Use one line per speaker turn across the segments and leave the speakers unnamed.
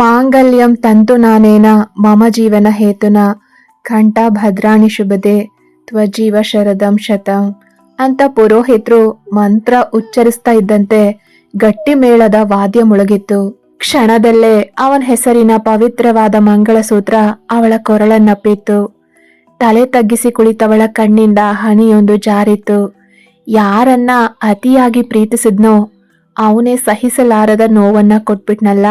ಮಾಂಗಲ್ಯಂ ತಂತು ನಾನೇನ, ಮಮ ಜೀವನ ಹೇತುನ ಕಂಠ ಭದ್ರಾಣಿ ಶುಭದೆ ತ್ವಜೀವ ಶರದಂ ಶತಂ. ಅಂತ ಪುರೋಹಿತರು ಮಂತ್ರ ಉಚ್ಚರಿಸ್ತಾ ಇದ್ದಂತೆ ಗಟ್ಟಿ ಮೇಳದ ವಾದ್ಯ ಮುಳುಗಿತ್ತು. ಕ್ಷಣದಲ್ಲೇ ಅವನ ಹೆಸರಿನ ಪವಿತ್ರವಾದ ಮಂಗಳಸೂತ್ರ ಅವಳ ಕೊರಳನ್ನಪ್ಪಿತ್ತು. ತಲೆ ತಗ್ಗಿಸಿ ಕುಳಿತವಳ ಕಣ್ಣಿಂದ ಹನಿಯೊಂದು ಜಾರಿತ್ತು. ಯಾರನ್ನ ಅತಿಯಾಗಿ ಪ್ರೀತಿಸಿದ್ನೋ, ಅವನೇ ಸಹಿಸಲಾರದ ನೋವನ್ನ ಕೊಟ್ಬಿಟ್ನಲ್ಲ.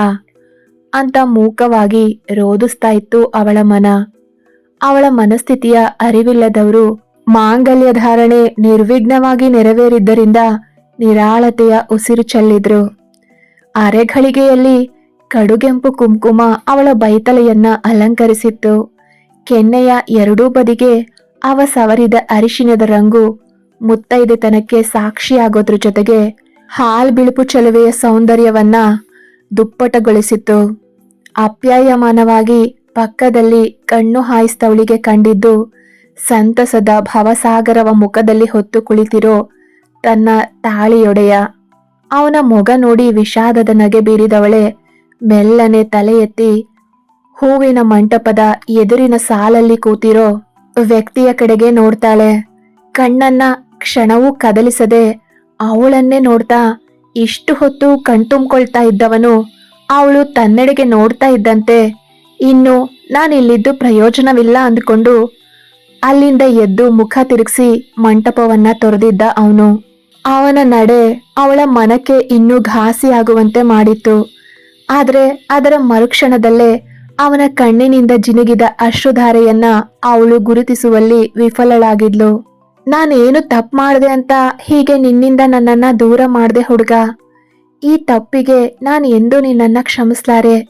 ಅಂತ ಮೂಕವಾಗಿ ರೋಧಿಸ್ತಾ ಇತ್ತು ಅವಳ ಮನ. ಅವಳ ಮನಸ್ಥಿತಿಯ ಅರಿವಿಲ್ಲದವರು ಮಾಂಗಲ್ಯ ಧಾರಣೆ ನಿರ್ವಿಘ್ನವಾಗಿ ನೆರವೇರಿದ್ದರಿಂದ ನಿರಾಳತೆಯ ಉಸಿರು ಚೆಲ್ಲಿದ್ರು. ಅರೆಘಳಿಗೆಯಲ್ಲಿ ಕಡುಗೆಂಪು ಕುಂಕುಮ ಅವಳ ಬೈತಲೆಯನ್ನ ಅಲಂಕರಿಸಿತ್ತು. ಕೆನ್ನೆಯ ಎರಡೂ ಬದಿಗೆ ಅವ ಸವರಿದ ಅರಿಶಿನದ ರಂಗು ಮುತ್ತೈದೆತನಕ್ಕೆ ಸಾಕ್ಷಿಯಾಗೋದ್ರ ಜೊತೆಗೆ ಹಾಲ್ ಬಿಳುಪು ಚಲುವೆಯ ಸೌಂದರ್ಯವನ್ನ ದುಪ್ಪಟಗೊಳಿಸಿತ್ತು. ಅಪ್ಯಾಯಮಾನವಾಗಿ ಪಕ್ಕದಲ್ಲಿ ಕಣ್ಣು ಹಾಯಿಸ್ತವಳಿಗೆ ಕಂಡಿದ್ದು, ಸಂತಸದ ಭವಸಾಗರವ ಮುಖದಲ್ಲಿ ಹೊತ್ತು ಕುಳಿತಿರೋ ತನ್ನ ತಾಳಿಯೊಡೆಯ. ಅವನ ಮೊಗ ನೋಡಿ ವಿಷಾದದ ನಗೆ ಬೀರಿದವಳೆ ಮೆಲ್ಲನೆ ತಲೆ ಎತ್ತಿ, ಹೂವಿನ ಮಂಟಪದ ಎದುರಿನ ಸಾಲಲ್ಲಿ ಕೂತಿರೋ ವ್ಯಕ್ತಿಯ ಕಡೆಗೆ ನೋಡ್ತಾಳೆ. ಕಣ್ಣನ್ನ ಕ್ಷಣವೂ ಕದಲಿಸದೆ ಅವಳನ್ನೇ ನೋಡ್ತಾ ಇಷ್ಟು ಹೊತ್ತು ಕಣ್ತುಂಬ್ಕೊಳ್ತಾ ಇದ್ದವನು ಅವಳು ತನ್ನೆಡೆಗೆ ನೋಡ್ತಾ ಇದ್ದಂತೆ, ಇನ್ನು ನಾನಿಲ್ಲಿದ್ದು ಪ್ರಯೋಜನವಿಲ್ಲ ಅಂದುಕೊಂಡು ಅಲ್ಲಿಂದ ಎದ್ದು ಮುಖ ತಿರುಗಿಸಿ ಮಂಟಪವನ್ನ ತೊರೆದಿದ್ದ ಅವನು. ಅವನ ನಡೆ ಅವಳ ಮನಕ್ಕೆ ಇನ್ನೂ ಘಾಸಿಯಾಗುವಂತೆ ಮಾಡಿತ್ತು. ಆದರೆ ಅದರ ಮರುಕ್ಷಣದಲ್ಲೇ ಅವನ ಕಣ್ಣಿನಿಂದ ಜಿನುಗಿದ ಅಶ್ರುಧಾರೆಯನ್ನ ಅವಳು ಗುರುತಿಸುವಲ್ಲಿ ವಿಫಲಳಾಗಿದ್ಲು. ನಾನೇನು ತಪ್ಪು ಮಾಡಿದೆ ಅಂತ ಹೀಗೆ ನಿನ್ನಿಂದ ನನ್ನನ್ನ ದೂರ ಮಾಡಿದೆ ಹುಡುಗ? ಈ ತಪ್ಪಿಗೆ ನಾನು ಎಂದೂ ನಿನ್ನನ್ನ ಕ್ಷಮಿಸ್ಲಾರೆ.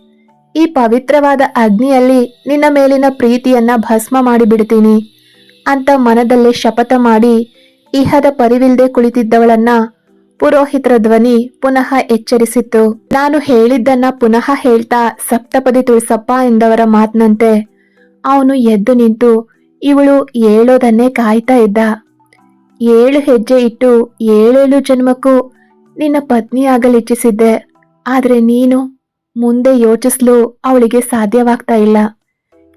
ಈ ಪವಿತ್ರವಾದ ಅಗ್ನಿಯಲ್ಲಿ ನಿನ್ನ ಮೇಲಿನ ಪ್ರೀತಿಯನ್ನ ಭಸ್ಮ ಮಾಡಿಬಿಡ್ತೀನಿ. ಅಂತ ಮನದಲ್ಲೇ ಶಪಥ ಮಾಡಿ ಇಹದ ಪರಿವಿಲ್ದೆ ಕುಳಿತಿದ್ದವಳನ್ನ ಪುರೋಹಿತರ ಧ್ವನಿ ಪುನಃ ಎಚ್ಚರಿಸಿತ್ತು. ನಾನು ಹೇಳಿದ್ದನ್ನ ಪುನಃ ಹೇಳ್ತಾ ಸಪ್ತಪದಿ ತುಳಸಪ್ಪ ಎಂದವರ ಮಾತಿನಂತೆ ಅವನು ಎದ್ದು ನಿಂತು ಇವಳು ಏಳೋದನ್ನೇ ಕಾಯ್ತಾ ಇದ್ದ. ಏಳು ಹೆಜ್ಜೆ ಇಟ್ಟು ಏಳೇಳು ಜನ್ಮಕ್ಕೂ ನಿನ್ನ ಪತ್ನಿಯಾಗಲಿಚ್ಛಿಸಿದ್ದೆ ಆದರೆ ನೀನು ಮುಂದೆ ಯೋಚಿಸಲು ಅವಳಿಗೆ ಸಾಧ್ಯವಾಗ್ತಾ ಇಲ್ಲ.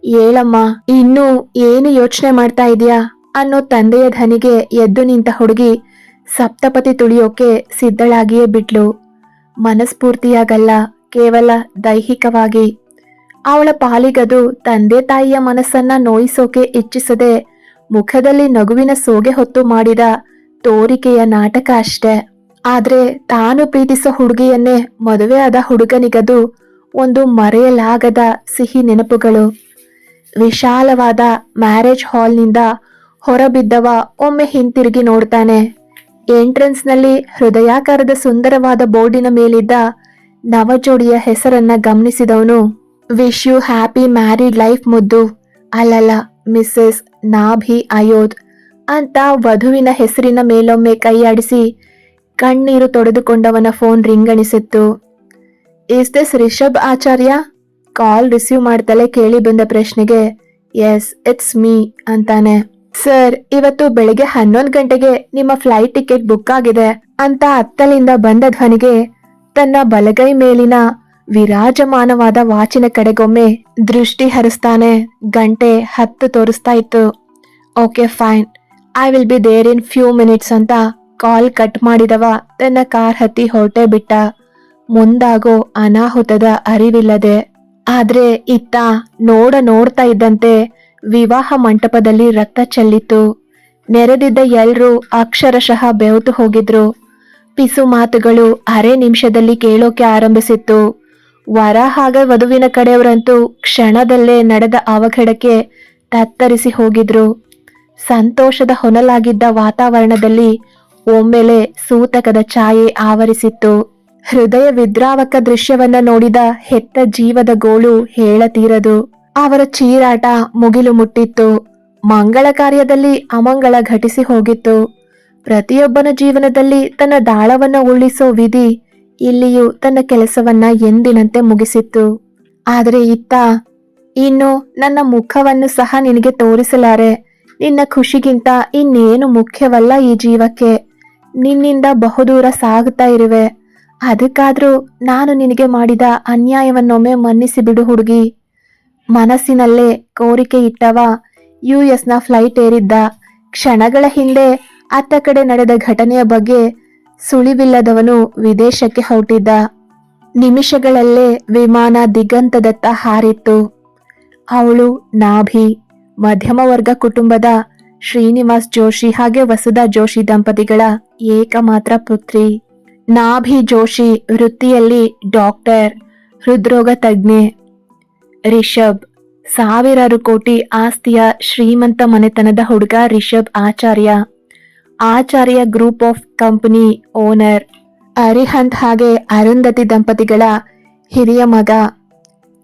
ಏಳಮ್ಮ ಇನ್ನು ಏನು ಯೋಚನೆ ಮಾಡ್ತಾ ಇದೆಯಾ? ಅನ್ನೋ ತಂದೆಯ ಧನಿಗೆ ಎದ್ದು ನಿಂತ ಹುಡುಗಿ ಸಪ್ತಪತಿ ತುಳಿಯೋಕೆ ಸಿದ್ಧಳಾಗಿಯೇ ಬಿಟ್ಲು. ಮನಸ್ಫೂರ್ತಿಯಾಗಲ್ಲ, ಕೇವಲ ದೈಹಿಕವಾಗಿ. ಅವಳ ಪಾಲಿಗದು ತಂದೆ ತಾಯಿಯ ಮನಸ್ಸನ್ನ ನೋಯಿಸೋಕೆ ಇಚ್ಛಿಸದೆ ಮುಖದಲ್ಲಿ ನಗುವಿನ ಸೋಗೆ ಹೊತ್ತು ಮಾಡಿದ ತೋರಿಕೆಯ ನಾಟಕ ಅಷ್ಟೆ. ಆದ್ರೆ ತಾನು ಪ್ರೀತಿಸೋ ಹುಡುಗಿಯನ್ನೇ ಮದುವೆಯಾದ ಹುಡುಗನಿಗದು ಒಂದು ಮರೆಯಲಾಗದ ಸಿಹಿ ನೆನಪುಗಳು. ವಿಶಾಲವಾದ ಮ್ಯಾರೇಜ್ ಹಾಲ್ನಿಂದ ಹೊರಬಿದ್ದವ ಒಮ್ಮೆ ಹಿಂತಿರುಗಿ ನೋಡ್ತಾನೆ. ಎಂಟ್ರೆನ್ಸ್ನಲ್ಲಿ ಹೃದಯಾಕಾರದ ಸುಂದರವಾದ ಬೋರ್ಡಿನ ಮೇಲಿದ್ದ ನವಜೋಡಿಯ ಹೆಸರನ್ನ ಗಮನಿಸಿದವನು wish you happy married life ಮುದ್ದು. ಅಲ್ಲಲ್ಲ ಮಿಸ್ಸೆಸ್ ನಾಭಿ ಅಯೋಧ್ ಅಂತ ವಧುವಿನ ಹೆಸರಿನ ಮೇಲೊಮ್ಮೆ ಕೈಯಾಡಿಸಿ ಕಣ್ಣೀರು ತೊಡೆದುಕೊಂಡವನ phone ರಿಂಗಣಿಸಿತ್ತು is this Rishab Acharya? Call receive ಮಾಡ್ತಲೇ ಕೇಳಿ ಬಂದ ಪ್ರಶ್ನೆಗೆ ಎಸ್ ಇಟ್ಸ್ ಮೀ ಅಂತಾನೆ. ಸರ್ ಇವತ್ತು ಬೆಳಿಗ್ಗೆ ಹನ್ನೊಂದು ಗಂಟೆಗೆ ನಿಮ್ಮ ಫ್ಲೈಟ್ ಟಿಕೆಟ್ ಬುಕ್ ಆಗಿದೆ ಅಂತ ಅತ್ತಲಿಂದ ಬಂದ ಧ್ವನಿಗೆ, ತನ್ನ ಬಲಗೈ ಮೇಲಿನ ವಿರಾಜಮಾನವಾದ ವಾಚಿನ ಕಡೆಗೊಮ್ಮೆ ದೃಷ್ಟಿ ಹರಿಸ್ತಾನೆ. ಗಂಟೆ ಹತ್ತು ತೋರಿಸ್ತಾ ಇತ್ತು. Okay fine I will be there in few minutes ಅಂತ ಕಾಲ್ ಕಟ್ ಮಾಡಿದವ, ತನ್ನ ಕಾರ್ ಹತ್ತಿ ಹೊರಟೆ ಬಿಟ್ಟ. ಮುಂದಾಗೋ ಅನಾಹುತದ ಅರಿವಿಲ್ಲದೆ. ಆದ್ರೆ ಇತ್ತ ನೋಡ ನೋಡ್ತಾ ಇದ್ದಂತೆ ವಿವಾಹ ಮಂಟಪದಲ್ಲಿ ರಕ್ತ ಚೆಲ್ಲಿತ್ತು. ನೆರೆದಿದ್ದ ಎಲ್ರೂ ಅಕ್ಷರಶಃ ಬೆವತು ಹೋಗಿದ್ರು. ಪಿಸು ಮಾತುಗಳು ಅರೆ ನಿಮಿಷದಲ್ಲಿ ಕೇಳೋಕೆ ಆರಂಭಿಸಿತ್ತು. ವರ ಹಾಗ ವಧುವಿನ ಕಡೆಯವರಂತೂ ಕ್ಷಣದಲ್ಲೇ ನಡೆದ ಅವಘಡಕ್ಕೆ ತತ್ತರಿಸಿ ಹೋಗಿದ್ರು. ಸಂತೋಷದ ಹೊನಲಾಗಿದ್ದ ವಾತಾವರಣದಲ್ಲಿ ಒಮ್ಮೆಲೆ ಸೂತಕದ ಛಾಯೆ ಆವರಿಸಿತ್ತು. ಹೃದಯ ವಿದ್ರಾವಕ ದೃಶ್ಯವನ್ನ ನೋಡಿದ ಹೆತ್ತ ಜೀವದ ಗೋಳು ಹೇಳತೀರದು. ಅವರ ಚೀರಾಟ ಮುಗಿಲು ಮುಟ್ಟಿತ್ತು. ಮಂಗಳ ಕಾರ್ಯದಲ್ಲಿ ಅಮಂಗಳ ಘಟಿಸಿ ಹೋಗಿತ್ತು. ಪ್ರತಿಯೊಬ್ಬನ ಜೀವನದಲ್ಲಿ ತನ್ನ ದಾಳವನ್ನ ಉಳಿಸೋ ವಿಧಿ ಇಲ್ಲಿಯೂ ತನ್ನ ಕೆಲಸವನ್ನ ಎಂದಿನಂತೆ ಮುಗಿಸಿತ್ತು. ಆದರೆ ಇತ್ತ, ಇನ್ನು ನನ್ನ ಮುಖವನ್ನು ಸಹ ನಿನಗೆ ತೋರಿಸಲಾರೆ. ನಿನ್ನ ಖುಷಿಗಿಂತ ಇನ್ನೇನು ಮುಖ್ಯವಲ್ಲ ಈ ಜೀವಕ್ಕೆ? ನಿನ್ನಿಂದ ಬಹುದೂರ ಸಾಗುತ್ತಾ ಇರುವೆ. ಅದಕ್ಕಾದ್ರೂ ನಾನು ನಿನಗೆ ಮಾಡಿದ ಅನ್ಯಾಯವನ್ನೊಮ್ಮೆ ಮನ್ನಿಸಿ ಬಿಡು ಹುಡುಗಿ. ಮನಸ್ಸಿನಲ್ಲೇ ಕೋರಿಕೆ ಇಟ್ಟವ ಯು ಎಸ್ನ ಫ್ಲೈಟ್ ಏರಿದ್ದ. ಕ್ಷಣಗಳ ಹಿಂದೆ ಅತ್ತ ಕಡೆ ನಡೆದ ಘಟನೆಯ ಬಗ್ಗೆ ಸುಳಿವಿಲ್ಲದವನು ವಿದೇಶಕ್ಕೆ ಹೊರಟಿದ್ದ. ನಿಮಿಷಗಳಲ್ಲೇ ವಿಮಾನ ದಿಗಂತದತ್ತ ಹಾರಿತ್ತು. ಅವಳು ನಾಭಿ ಮಧ್ಯಮ ವರ್ಗ ಕುಟುಂಬದ ಶ್ರೀನಿವಾಸ್ ಜೋಶಿ ಹಾಗೆ ವಸುಧಾ ಜೋಶಿ ದಂಪತಿಗಳ ಏಕಮಾತ್ರ ಪುತ್ರಿ. ನಾಭಿ ಜೋಶಿ ವೃತ್ತಿಯಲ್ಲಿ ಡಾಕ್ಟರ್, ಹೃದ್ರೋಗ ತಜ್ಞೆ. ರಿಷಬ್, ಸಾವಿರಾರು ಕೋಟಿ ಆಸ್ತಿಯ ಶ್ರೀಮಂತ ಮನೆತನದ ಹುಡುಗ Rishab Acharya. Acharya group of company owner. Arihant ಹಾಗೆ ಅರುಂಧತಿ ದಂಪತಿಗಳ ಹಿರಿಯ ಮಗ.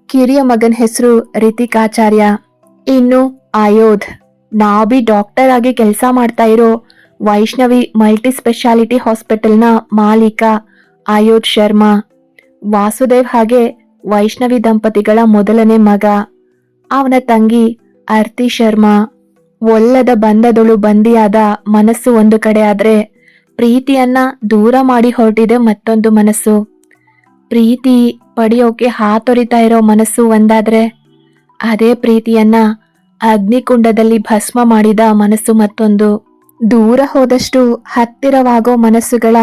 ಕಿರಿಯ ಮಗನ ಹೆಸರು ರಿತಿಕಾಚಾರ್ಯ ಇನ್ನು ಆಯೋಧ್ ನಾಬಿ ಡಾಕ್ಟರ್ ಆಗಿ ಕೆಲಸ ಮಾಡ್ತಾ ಇರೋ ವೈಷ್ಣವಿ ಮಲ್ಟಿ ಸ್ಪೆಷಾಲಿಟಿ ಹಾಸ್ಪಿಟಲ್ನ ಮಾಲೀಕ ಆಯೋಧ್ ಶರ್ಮಾ. ವಾಸುದೇವ್ ಹಾಗೆ ವೈಷ್ಣವಿ ದಂಪತಿಗಳ ಮೊದಲನೇ ಮಗ. ಅವನ ತಂಗಿ ಅರ್ತಿ ಶರ್ಮಾ. ಒಲ್ಲದ ಬಂಧದೊಳು ಬಂದಿಯಾದ ಮನಸ್ಸು ಒಂದು ಕಡೆ ಆದರೆ ಪ್ರೀತಿಯನ್ನ ದೂರ ಮಾಡಿ ಹೊರಟಿದೆ ಮತ್ತೊಂದು ಮನಸ್ಸು. ಪ್ರೀತಿ ಪಡೆಯೋಕೆ ಹಾತೊರಿತಾ ಇರೋ ಮನಸ್ಸು ಒಂದಾದ್ರೆ ಅದೇ ಪ್ರೀತಿಯನ್ನ ಅಗ್ನಿಕುಂಡದಲ್ಲಿ ಭಸ್ಮ ಮಾಡಿದ ಮನಸ್ಸು ಮತ್ತೊಂದು. ದೂರ ಹೋದಷ್ಟು ಹತ್ತಿರವಾಗೋ ಮನಸ್ಸುಗಳ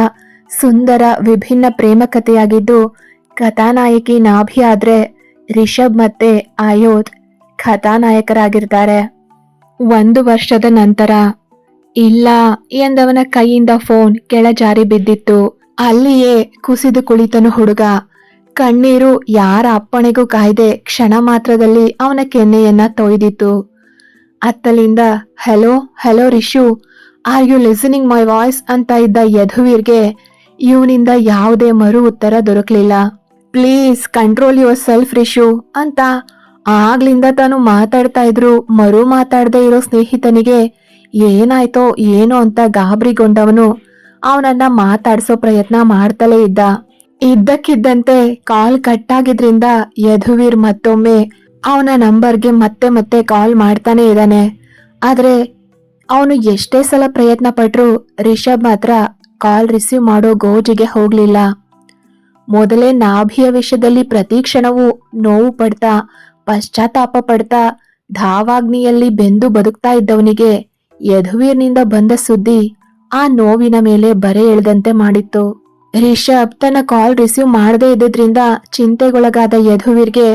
ಸುಂದರ ವಿಭಿನ್ನ ಪ್ರೇಮ ಕಥೆಯಾಗಿದ್ದು ಕಥಾನಾಯಕಿ ನಾಭಿ ಆದ್ರೆ ರಿಷಬ್ ಮತ್ತೆ ಆಯೋಧ್ ಕಥಾನಾಯಕರಾಗಿರ್ತಾರೆ. ಒಂದು ವರ್ಷದ ನಂತರ, ಇಲ್ಲ ಎಂದವನ ಕೈಯಿಂದ ಫೋನ್ ಕೆಳ ಜಾರಿ ಬಿದ್ದಿತ್ತು. ಅಲ್ಲಿಯೇ ಕುಸಿದು ಕುಳಿತನು ಹುಡುಗ. ಕಣ್ಣೀರು ಯಾರ ಅಪ್ಪಣೆಗೂ ಕಾಯ್ದೆ ಕ್ಷಣ ಮಾತ್ರದಲ್ಲಿ ಅವನ ಕೆನ್ನೆಯನ್ನ ತೊಯ್ದಿತ್ತು. ಅತ್ತಲಿಂದ hello hello Rishu are you listening my voice ಅಂತ ಇದ್ದ ಯಧುವೀರ್ಗೆ ಇವನಿಂದ ಯಾವುದೇ ಮರು ಉತ್ತರ ದೊರಕಲಿಲ್ಲ. Please control yourself Rishu ಅಂತ ಆಗ್ಲಿಂದ ತಾನು ಮಾತಾಡ್ತಾ ಇದ್ರು. ಮರು ಮಾತಾಡದೆ ಇರೋ ಸ್ನೇಹಿತನಿಗೆ, ಏನಾಯ್ತೋ, ಏನೋ ಅಂತ ಗಾಬರಿಗೊಂಡವನು ಅವನನ್ನ ಮಾತಾಡ್ಸೋ ಪ್ರಯತ್ನ ಮಾಡ್ತಲೇ ಇದ್ದ. ಇದ್ದಕ್ಕಿದ್ದಂತೆ ಕಾಲ್ ಕಟ್ಟಾಗಿದ್ರಿಂದ ಯಧುವೀರ್ ಮತ್ತೊಮ್ಮೆ ಅವನ ನಂಬರ್ಗೆ ಮತ್ತೆ ಮತ್ತೆ ಕಾಲ್ ಮಾಡ್ತಾನೆ ಇದ್ದಾನೆ. ಆದರೆ ಅವನು ಎಷ್ಟೇ ಸಲ ಪ್ರಯತ್ನ ಪಟ್ರು ರಿಷಬ್ ಮಾತ್ರ ಕಾಲ್ ರಿಸೀವ್ ಮಾಡೋ ಗೋಜಿಗೆ ಹೋಗಲಿಲ್ಲ. ಮೊದಲೇ ನಾಭಿಯ ವಿಷಯದಲ್ಲಿ ಪ್ರತಿ ಕ್ಷಣವೂ ನೋವು ಪಡ್ತಾ, ಪಶ್ಚಾತ್ತಾಪ ಪಡ್ತಾ, ಧಾವಾಗ್ನಿಯಲ್ಲಿ ಬೆಂದು ಬದುಕ್ತಾ ಇದ್ದವನಿಗೆ ಯಧುವೀರ್ನಿಂದ ಬಂದ ಸುದ್ದಿ ಆ ನೋವಿನ ಮೇಲೆ ಬರೆ ಎಳೆದಂತೆ ಮಾಡಿತ್ತು. ರಿಷಬ್ ತನ್ನ ಕಾಲ್ ರಿಸೀವ್ ಮಾಡದೇ ಇದ್ದಿದ್ರಿಂದ ಚಿಂತೆಗೊಳಗಾದ ಯಧುವೀರ್ಗೆ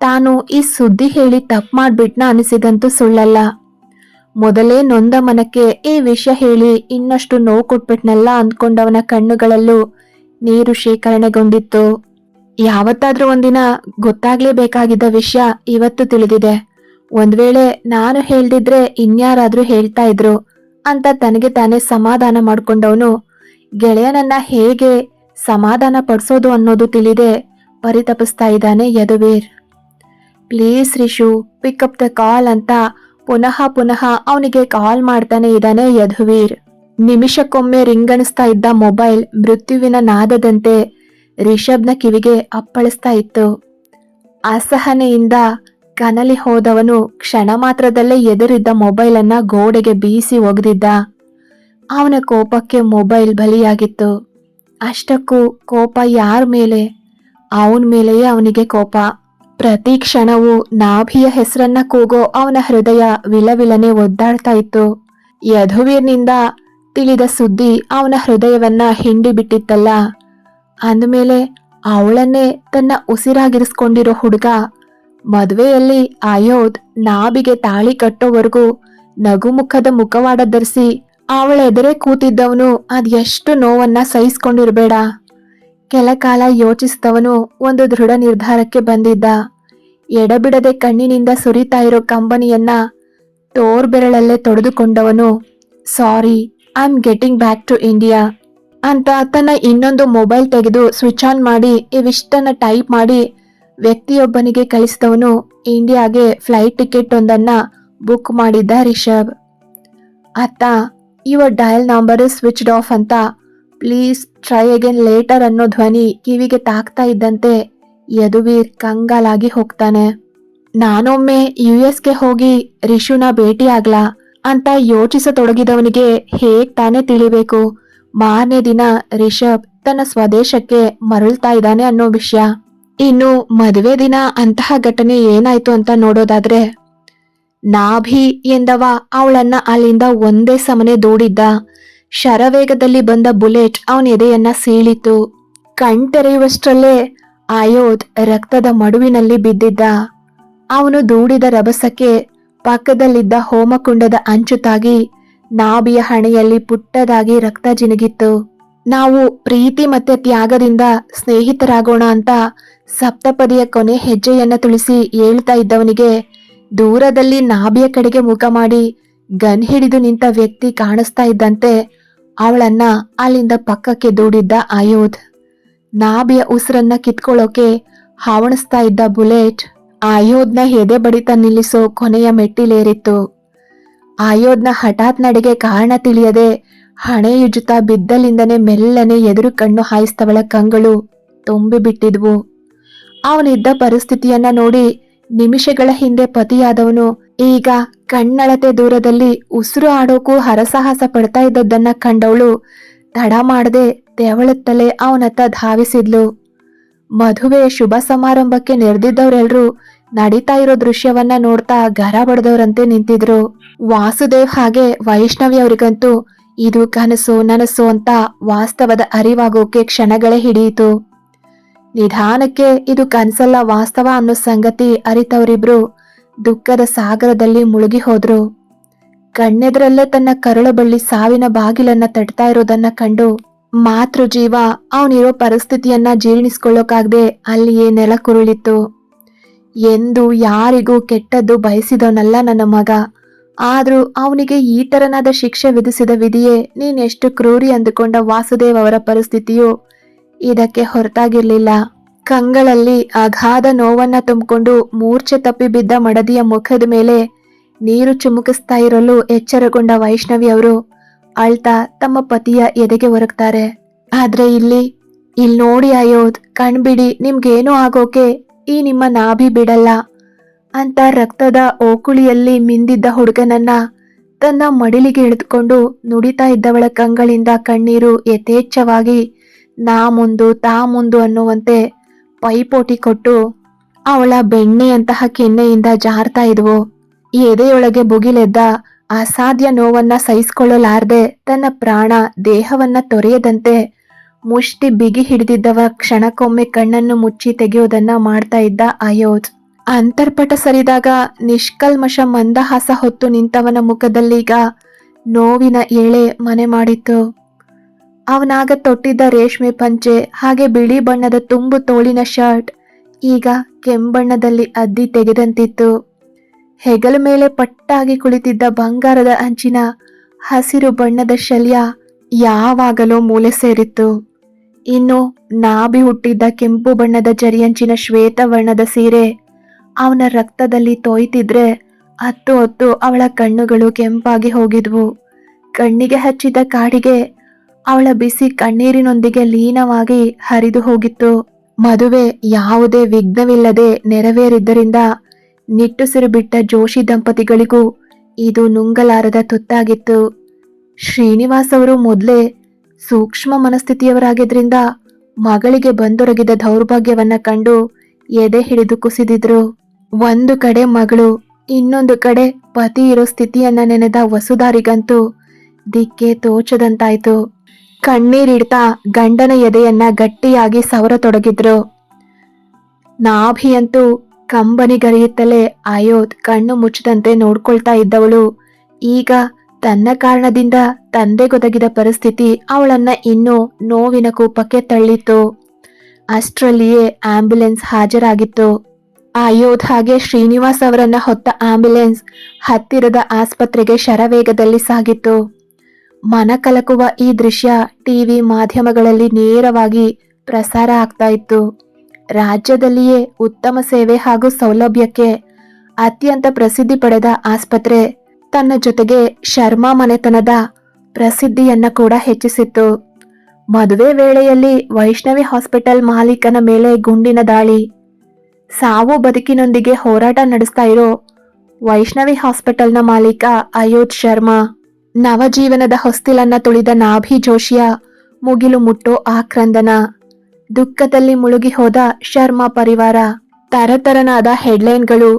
ತಾನು ಈ ಸುದ್ದಿ ಹೇಳಿ ತಪ್ಪು ಮಾಡಿಬಿಟ್ನ ಅನಿಸಿದಂತೂ ಸುಳ್ಳಲ್ಲ. ಮೊದಲೇ ನೊಂದ ಮನಕ್ಕೆ ಈ ವಿಷಯ ಹೇಳಿ ಇನ್ನಷ್ಟು ನೋವು ಕೊಟ್ಬಿಟ್ನಲ್ಲ ಅಂದ್ಕೊಂಡವನ ಕಣ್ಣುಗಳಲ್ಲೂ ನೀರು ಶೇಖರಣೆಗೊಂಡಿತ್ತು. ಯಾವತ್ತಾದ್ರೂ ಒಂದಿನ ಗೊತ್ತಾಗ್ಲೇಬೇಕಾಗಿದ್ದ ವಿಷಯ ಇವತ್ತು ತಿಳಿದಿದೆ. ಒಂದ್ ವೇಳೆ ನಾನು ಹೇಳ್ದಿದ್ರೆ ಇನ್ಯಾರಾದ್ರೂ ಹೇಳ್ತಾ ಇದ್ರು ಅಂತ ತನಗೆ ತಾನೇ ಸಮಾಧಾನ ಮಾಡ್ಕೊಂಡವನು ಗೆಳೆಯನನ್ನ ಹೇಗೆ ಸಮಾಧಾನ ಪಡಿಸೋದು ಅನ್ನೋದು ತಿಳಿದೆ ಪರಿತಪಿಸ್ತಾ ಇದ್ದಾನೆ Yaduveer. Please Rishu pick up the call ಅಂತ ಪುನಃ ಪುನಃ ಅವನಿಗೆ ಕಾಲ್ ಮಾಡ್ತಾನೆ ಇದ್ದಾನೆ ಯಧುವೀರ್ ನಿಮಿಷಕ್ಕೊಮ್ಮೆ ರಿಂಗಣಿಸ್ತಾ ಇದ್ದ ಮೊಬೈಲ್ ಮೃತ್ಯುವಿನ ನಾದದಂತೆ ರಿಷಬ್ನ ಕಿವಿಗೆ ಅಪ್ಪಳಿಸ್ತಾ ಇತ್ತು. ಅಸಹನೆಯಿಂದ ಕನಲಿ ಹೋದವನು ಕ್ಷಣ ಮಾತ್ರದಲ್ಲೇ ಎದುರಿದ್ದ ಮೊಬೈಲನ್ನ ಗೋಡೆಗೆ ಬೀಸಿ ಒಗೆದಿದ್ದ. ಅವನ ಕೋಪಕ್ಕೆ ಮೊಬೈಲ್ ಬಲಿಯಾಗಿತ್ತು. ಅಷ್ಟಕ್ಕೂ ಕೋಪ ಯಾರ ಮೇಲೆ? ಅವನ ಮೇಲೆಯೇ ಅವನಿಗೆ ಕೋಪ. ಪ್ರತಿ ಕ್ಷಣವೂ ನಾಭಿಯ ಹೆಸರನ್ನ ಕೂಗೋ ಅವನ ಹೃದಯ ವಿಲವಿಲನೆ ಒದ್ದಾಡ್ತಾ ಇತ್ತು. ಯಧುವೀರ್ನಿಂದ ತಿಳಿದ ಸುದ್ದಿ ಅವನ ಹೃದಯವನ್ನ ಹಿಂಡಿ ಬಿಟ್ಟಿತ್ತಲ್ಲ. ಅಂದಮೇಲೆ ಅವಳನ್ನೇ ತನ್ನ ಉಸಿರಾಗಿರಿಸ್ಕೊಂಡಿರೋ ಹುಡುಗ ಮದುವೆಯಲ್ಲಿ ಅಯೋಧ್ ನಾಭಿಗೆ ತಾಳಿ ಕಟ್ಟೋವರೆಗೂ ನಗುಮುಖದ ಮುಖವಾಡ ಧರಿಸಿ ಅವಳ ಎದುರೆ ಕೂತಿದ್ದವನು ಅದೆಷ್ಟು ನೋವನ್ನ ಸಹಿಸ್ಕೊಂಡಿರಬೇಡ. ಕೆಲ ಕಾಲ ಯೋಚಿಸಿದವನು ಒಂದು ದೃಢ ನಿರ್ಧಾರಕ್ಕೆ ಬಂದಿದ್ದ. ಎಡಬಿಡದೆ ಕಣ್ಣಿನಿಂದ ಸುರಿತಾ ಇರೋ ಕಂಬನಿಯನ್ನ ತೋರ್ಬೆರಳಲ್ಲೇ ತೊಡೆದುಕೊಂಡವನು, sorry, I am getting back to India ಅಂತ ತನ್ನ ಇನ್ನೊಂದು ಮೊಬೈಲ್ ತೆಗೆದು ಸ್ವಿಚ್ ಆನ್ ಮಾಡಿ ಇವಿಷ್ಟನ್ನ ಟೈಪ್ ಮಾಡಿ ವ್ಯಕ್ತಿಯೊಬ್ಬನಿಗೆ ಕಳಿಸಿದವನು ಇಂಡಿಯಾಗೆ ಫ್ಲೈಟ್ ಟಿಕೆಟ್ ಒಂದನ್ನ ಬುಕ್ ಮಾಡಿದ್ದ ರಿಷಬ್. ಅತ್ತ your dial number is switched off ಅಂತ. ಪ್ಲೀಸ್ ಟ್ರೈ ಅಗೇನ್ ಲೇಟರ್ ಅನ್ನೋ ಧ್ವನಿ ಕಿವಿಗೆ ತಾಕ್ತಾ ಇದ್ದಂತೆ ಯದುವೀರ್ ಕಂಗಾಲಾಗಿ ಹೋಗ್ತಾನೆ. ನಾನೊಮ್ಮೆ ಯು ಎಸ್ಗೆ ಹೋಗಿ ರಿಷುನ ಭೇಟಿ ಆಗ್ಲಾ ಅಂತ ಯೋಚಿಸತೊಡಗಿದವನಿಗೆ ಹೇಗ್ ತಾನೇ ತಿಳಿಬೇಕು? ಮಾರನೇ ದಿನ ರಿಷಬ್ ತನ್ನ ಸ್ವದೇಶಕ್ಕೆ ಮರಳ್ತಾ ಇದ್ದಾನೆ ಅನ್ನೋ ವಿಷಯ. ಇನ್ನು ಮದುವೆ ದಿನ ಅಂತಹ ಘಟನೆ ಏನಾಯ್ತು ಅಂತ ನೋಡೋದಾದ್ರೆ ನಾಭಿ ಎಂದವ. ಅವಳನ್ನ ಅಲ್ಲಿಂದ ಒಂದೇ ಸಮನೆ ದೂಡಿದ್ದ. ಶರವೇಗದಲ್ಲಿ ಬಂದ ಬುಲೆಟ್ ಅವನ ಎದೆಯನ್ನ ಸೀಳಿತು. ಕಣ್ತೆರೆಯುವಷ್ಟರಲ್ಲೇ ಆಯೋಧ್ ರಕ್ತದ ಮಡುವಿನಲ್ಲಿ ಬಿದ್ದಿದ್ದ. ಅವನು ದೂಡಿದ ರಭಸಕ್ಕೆ ಪಕ್ಕದಲ್ಲಿದ್ದ ಹೋಮಕುಂಡದ ಅಂಚು ತಾಗಿ ನಾಭಿಯ ಹಣೆಯಲ್ಲಿ ಪುಟ್ಟದಾಗಿ ರಕ್ತ ಜಿನುಗಿತ್ತು. ನಾವು ಪ್ರೀತಿ ಮತ್ತೆ ತ್ಯಾಗದಿಂದ ಸ್ನೇಹಿತರಾಗೋಣ ಅಂತ ಸಪ್ತಪದಿಯ ಕೊನೆ ಹೆಜ್ಜೆಯನ್ನ ತುಳಿಸಿ ಹೇಳ್ತಾ ಇದ್ದವನಿಗೆ ದೂರದಲ್ಲಿ ನಾಭಿಯ ಕಡೆಗೆ ಮುಖ ಮಾಡಿ ಗನ್ ಹಿಡಿದು ನಿಂತ ವ್ಯಕ್ತಿ ಕಾಣಿಸ್ತಾ ಇದ್ದಂತೆ ಅವಳನ್ನ ಅಲ್ಲಿಂದ ಪಕ್ಕಕ್ಕೆ ದೂಡಿದ್ದ ಆಯೋಧ್. ನಾಭಿಯ ಉಸಿರನ್ನ ಕಿತ್ಕೊಳ್ಳೋಕೆ ಹಾವಣಿಸ್ತಾ ಇದ್ದ ಬುಲೆಟ್ ಆಯೋಧ್ನ ಎದೆ ಬಡಿತ ನಿಲ್ಲಿಸೋ ಕೊನೆಯ ಮೆಟ್ಟಿಲೇರಿತ್ತು. ಆಯೋಧ್ನ ಹಠಾತ್ ನಡೆಗೆ ಕಾರಣ ತಿಳಿಯದೆ ಹಣೆಯುಜುತ್ತಾ ಬಿದ್ದಲಿಂದನೆ ಮೆಲ್ಲನೆ ಎದುರು ಕಣ್ಣು ಹಾಯಿಸ್ತವಳ ಕಂಗಳು ತುಂಬಿ ಬಿಟ್ಟಿದ್ವು ಅವನಿದ್ದ ಪರಿಸ್ಥಿತಿಯನ್ನ ನೋಡಿ ನಿಮಿಷಗಳ ಹಿಂದೆ ಪತಿಯಾದವನು ಈಗ ಕಣ್ಣಳತೆ ದೂರದಲ್ಲಿ ಉಸಿರು ಆಡೋಕು ಹರಸಾಹಸ ಪಡ್ತಾ ಇದ್ದದ್ದನ್ನ ಕಂಡವಳು ತಡ ಮಾಡದೆ ತೆವಳುತ್ತಲೇ ಅವನತ್ತ ಧಾವಿಸಿದ್ಲು. ಮದುವೆಯ ಶುಭ ಸಮಾರಂಭಕ್ಕೆ ನೆರೆದಿದ್ದವರೆಲ್ಲರೂ ನಡೀತಾ ಇರೋ ದೃಶ್ಯವನ್ನ ನೋಡ್ತಾ ಗರ ಬಡದವರಂತೆ ನಿಂತಿದ್ರು. ವಾಸುದೇವ್ ಹಾಗೆ ವೈಷ್ಣವಿ ಅವರಿಗಂತೂ ಇದು ಕನಸು, ನನಸು ಅಂತ ವಾಸ್ತವದ ಅರಿವಾಗೋಕೆ ಕ್ಷಣಗಳೇ ಹಿಡಿಯಿತು. ನಿಧಾನಕ್ಕೆ ಇದು ಕನಸಲ್ಲ ವಾಸ್ತವ ಅನ್ನೋ ಸಂಗತಿ ಅರಿತವರಿಬ್ರು ದುಃಖದ ಸಾಗರದಲ್ಲಿ ಮುಳುಗಿ ಹೋದ್ರು. ಕಣ್ಣೆದರಲ್ಲೇ ತನ್ನ ಕರುಳಬಳ್ಳಿ ಬಳ್ಳಿ ಸಾವಿನ ಬಾಗಿಲನ್ನ ತಟ್ತಾ ಇರೋದನ್ನ ಕಂಡು ಮಾತೃ ಜೀವ ಅವನಿರೋ ಪರಿಸ್ಥಿತಿಯನ್ನ ಜೀರ್ಣಿಸ್ಕೊಳ್ಳೋಕಾಗದೆ ಅಲ್ಲಿಯೇ ನೆಲ ಕುರುಳಿತ್ತು. ಎಂದು ಯಾರಿಗೂ ಕೆಟ್ಟದ್ದು ಬಯಸಿದವನಲ್ಲ ನನ್ನ ಮಗ. ಆದ್ರೂ ಅವನಿಗೆ ಈ ತರನಾದ ಶಿಕ್ಷೆ ವಿಧಿಸಿದ ವಿಧಿಯೇ ನೀನೆಷ್ಟು ಕ್ರೂರಿ ಅಂದುಕೊಂಡ ವಾಸುದೇವ್ ಅವರ ಪರಿಸ್ಥಿತಿಯು ಇದಕ್ಕೆ ಹೊರತಾಗಿರ್ಲಿಲ್ಲ. ಕಂಗಳಲ್ಲಿ ಅಗಾಧ ನೋವನ್ನ ತುಂಬಿಕೊಂಡು ಮೂರ್ಛೆ ತಪ್ಪಿ ಬಿದ್ದ ಮಡದಿಯ ಮುಖದ ಮೇಲೆ ನೀರು ಚುಮುಕಿಸ್ತಾ ಇರಲು ಎಚ್ಚರಗೊಂಡ ವೈಷ್ಣವಿ ಅವರು ಅಳ್ತಾ ತಮ್ಮ ಪತಿಯ ಎದೆಗೆ ಒರಗ್ತಾರೆ. ಆದ್ರೆ ಇಲ್ಲಿ ಇಲ್ಲಿ ನೋಡಿ ಅಯ್ಯೋದ್ ಕಣ್ಬಿಡಿ, ನಿಮ್ಗೇನೂ ಆಗೋಕೆ ಈ ನಿಮ್ಮ ನಾಭಿ ಬಿಡಲ್ಲ ಅಂತ ರಕ್ತದ ಓಕುಳಿಯಲ್ಲಿ ಮಿಂದಿದ್ದ ಹುಡುಗನನ್ನ ತನ್ನ ಮಡಿಲಿಗೆ ಇಳಿದುಕೊಂಡು ನುಡಿತಾ ಇದ್ದವಳ ಕಂಗಳಿಂದ ಕಣ್ಣೀರು ಯಥೇಚ್ಛವಾಗಿ ನಾ ಮುಂದು, ತಾ ಮುಂದು ಅನ್ನುವಂತೆ ಪೈಪೋಟಿ ಕೊಟ್ಟು ಅವಳ ಬೆಣ್ಣೆಯಂತಹ ಕೆನ್ನೆಯಿಂದ ಜಾರ್ತಾ ಇದ್ವು. ಎದೆಯೊಳಗೆ ಬುಗಿಲೆದ್ದ ಅಸಾಧ್ಯ ನೋವನ್ನ ಸಹಿಸಿಕೊಳ್ಳಲಾರದೆ ತನ್ನ ಪ್ರಾಣ ದೇಹವನ್ನ ತೊರೆಯದಂತೆ ಮುಷ್ಟಿ ಬಿಗಿ ಹಿಡಿದಿದ್ದವ ಕ್ಷಣಕ್ಕೊಮ್ಮೆ ಕಣ್ಣನ್ನು ಮುಚ್ಚಿ ತೆಗೆಯೋದನ್ನ ಮಾಡ್ತಾ ಇದ್ದ ಅಯೋಜ್ ಅಂತರ್ಪಟ ಸರಿದಾಗ ನಿಷ್ಕಲ್ಮಶ ಮಂದಹಾಸ ಹೊತ್ತು ನಿಂತವನ ಮುಖದಲ್ಲೀಗ ನೋವಿನ ಎಳೆ ಮನೆ ಮಾಡಿತ್ತು. ಅವನಾಗ ತೊಟ್ಟಿದ್ದ ರೇಷ್ಮೆ ಪಂಚೆ, ಹಾಗೆ ಬಿಳಿ ಬಣ್ಣದ ತುಂಬು ತೋಳಿನ ಶರ್ಟ್, ಈಗ ಕೆಂಬಣ್ಣದಲ್ಲಿ ಅದ್ದಿ ತೆಗೆದಂತಿತ್ತು. ಹೆಗಲ ಮೇಲೆ ಪಟ್ಟಾಗಿ ಕುಳಿತಿದ್ದ ಬಂಗಾರದ ಅಂಚಿನ ಹಸಿರು ಬಣ್ಣದ ಶಲ್ಯ ಯಾವಾಗಲೂ ಮೂಲೆ ಸೇರಿತ್ತು. ಇನ್ನು ನಾಭಿ ಹುಟ್ಟಿದ್ದ ಕೆಂಪು ಬಣ್ಣದ ಜರಿಯಂಚಿನ ಶ್ವೇತ ವರ್ಣದ ಸೀರೆ ಅವನ ರಕ್ತದಲ್ಲಿ ತೋಯ್ತಿದ್ರೆ ಹತ್ತು ಹೊತ್ತು ಅವಳ ಕಣ್ಣುಗಳು ಕೆಂಪಾಗಿ ಹೋಗಿದ್ವು. ಕಣ್ಣಿಗೆ ಹಚ್ಚಿದ ಕಾಡಿಗೆ ಅವಳ ಬಿಸಿ ಕಣ್ಣೀರಿನೊಂದಿಗೆ ಲೀನವಾಗಿ ಹರಿದು ಹೋಗಿತ್ತು. ಮದುವೆ ಯಾವುದೇ ವಿಘ್ನವಿಲ್ಲದೆ ನೆರವೇರಿದ್ದರಿಂದ ನಿಟ್ಟುಸಿರು ಬಿಟ್ಟ ಜೋಶಿ ದಂಪತಿಗಳಿಗೂ ಇದು ನುಂಗಲಾರದ ತುತ್ತಾಗಿತ್ತು. ಶ್ರೀನಿವಾಸ್ ಅವರು ಮೊದಲೇ ಸೂಕ್ಷ್ಮ ಮನಸ್ಥಿತಿಯವರಾಗಿದ್ದರಿಂದ ಮಗಳಿಗೆ ಬಂದೊರಗಿದ ದೌರ್ಭಾಗ್ಯವನ್ನ ಕಂಡು ಎದೆ ಹಿಡಿದು ಕುಸಿದಿದ್ರು. ಒಂದು ಕಡೆ ಮಗಳು, ಇನ್ನೊಂದು ಕಡೆ ಪತಿ ಇರೋ ಸ್ಥಿತಿಯನ್ನ ನೆನೆದ ವಸುದಾರಿಗಂತೂ ದಿಕ್ಕೆ ತೋಚದಂತಾಯ್ತು. ಕಣ್ಣೀರಿಡ್ತಾ ಗಂಡನ ಎದೆಯನ್ನ ಗಟ್ಟಿಯಾಗಿ ಸವರತೊಡಗಿದ್ರು. ನಾಭಿಯಂತೂ ಕಂಬನಿಗರಿಯುತ್ತಲೇ ಅಯೋಧ್ ಕಣ್ಣು ಮುಚ್ಚದಂತೆ ನೋಡ್ಕೊಳ್ತಾ ಇದ್ದವಳು. ಈಗ ತನ್ನ ಕಾರಣದಿಂದ ತಂದೆಗೊದಗಿದ ಪರಿಸ್ಥಿತಿ ಅವಳನ್ನ ಇನ್ನೂ ನೋವಿನ ಕೂಪಕ್ಕೆ ತಳ್ಳಿತ್ತು. ಅಷ್ಟರಲ್ಲಿಯೇ ಆಂಬ್ಯುಲೆನ್ಸ್ ಹಾಜರಾಗಿತ್ತು. ಅಯೋಧ್ ಹಾಗೆ ಶ್ರೀನಿವಾಸ್ ಅವರನ್ನ ಹೊತ್ತ ಆಂಬ್ಯುಲೆನ್ಸ್ ಹತ್ತಿರದ ಆಸ್ಪತ್ರೆಗೆ ಶರವೇಗದಲ್ಲಿ ಸಾಗಿತ್ತು. ಮನ ಕಲಕುವ ಈ ದೃಶ್ಯ ಟಿವಿ ಮಾಧ್ಯಮಗಳಲ್ಲಿ ನೇರವಾಗಿ ಪ್ರಸಾರ ಆಗ್ತಾ ಇತ್ತು. ರಾಜ್ಯದಲ್ಲಿಯೇ ಉತ್ತಮ ಸೇವೆ ಹಾಗೂ ಸೌಲಭ್ಯಕ್ಕೆ ಅತ್ಯಂತ ಪ್ರಸಿದ್ಧಿ ಪಡೆದ ಆಸ್ಪತ್ರೆ ತನ್ನ ಜೊತೆಗೆ ಶರ್ಮಾ ಮನೆತನದ ಪ್ರಸಿದ್ಧಿಯನ್ನ ಕೂಡ ಹೆಚ್ಚಿಸಿತ್ತು. ಮದುವೆ ವೇಳೆಯಲ್ಲಿ ವೈಷ್ಣವಿ ಹಾಸ್ಪಿಟಲ್ ಮಾಲೀಕನ ಮೇಲೆ ಗುಂಡಿನ ದಾಳಿ. ಸಾವು ಬದುಕಿನೊಂದಿಗೆ ಹೋರಾಟ ನಡೆಸ್ತಾ ಇರೋ ವೈಷ್ಣವಿ ಹಾಸ್ಪಿಟಲ್ನ ಮಾಲೀಕ ಅಯೋಧ್ ಶರ್ಮಾ. ನವಜೀವನದ ಹೊಸ್ತಿಲನ್ನ ತುಳಿದ ನಾಭಿ ಜೋಶಿಯ ಮುಗಿಲು ಮುಟ್ಟೋ ಆಕ್ರಂದನ ದುಃಖದಲ್ಲಿ ಮುಳುಗಿ ಹೋದ ಶರ್ಮಾ ಪರಿವಾರ. ತರತರನಾದ ಹೆಡ್ಲೈನ್ಗಳು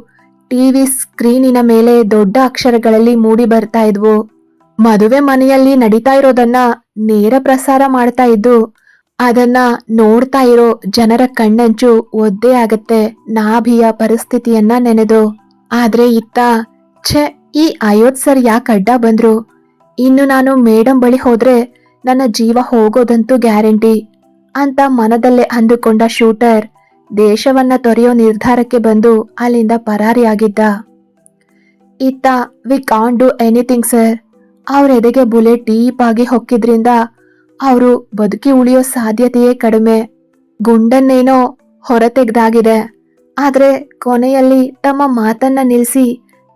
ಟಿವಿ ಸ್ಕ್ರೀನಿನ ಮೇಲೆ ದೊಡ್ಡ ಅಕ್ಷರಗಳಲ್ಲಿ ಮೂಡಿ ಬರ್ತಾ ಇದ್ವು. ಮದುವೆ ಮನೆಯಲ್ಲಿ ನಡೀತಾ ಇರೋದನ್ನ ನೇರ ಪ್ರಸಾರ ಮಾಡ್ತಾ ಇದ್ದು, ಅದನ್ನ ನೋಡ್ತಾ ಇರೋ ಜನರ ಕಣ್ಣಂಚು ಒದ್ದೆ ಆಗತ್ತೆ ನಾಭಿಯ ಪರಿಸ್ಥಿತಿಯನ್ನ ನೆನೆದು. ಆದ್ರೆ ಇತ್ತ ಛೆ, ಈ ಅಯೋತ್ಸರ್ ಯಾಕಡ್ಡ ಬಂದ್ರು? ಇನ್ನು ನಾನು ಮೇಡಂ ಬಳಿ ಹೋದ್ರೆ ನನ್ನ ಜೀವ ಹೋಗೋದಂತೂ ಗ್ಯಾರಂಟಿ ಅಂತ ಮನದಲ್ಲೇ ಅಂದುಕೊಂಡ ಶೂಟರ್ ದೇಶವನ್ನ ತೊರೆಯೋ ನಿರ್ಧಾರಕ್ಕೆ ಬಂದು ಅಲ್ಲಿಂದ ಪರಾರಿಯಾಗಿದ್ದ. ಇತ್ತ we can't do anything sir ಅವ್ರ ಎದೆಗೆ ಬುಲೆಟ್ ಡೀಪ್ ಆಗಿ ಹೊಕ್ಕಿದ್ರಿಂದ ಅವರು ಬದುಕಿ ಉಳಿಯೋ ಸಾಧ್ಯತೆಯೇ ಕಡಿಮೆ. ಗುಂಡನ್ನೇನೋ ಹೊರತೆಗ್ದಾಗಿದೆ. ಆದ್ರೆ ಕೊನೆಯಲ್ಲಿ ತಮ್ಮ ಮಾತನ್ನ ನಿಲ್ಲಿಸಿ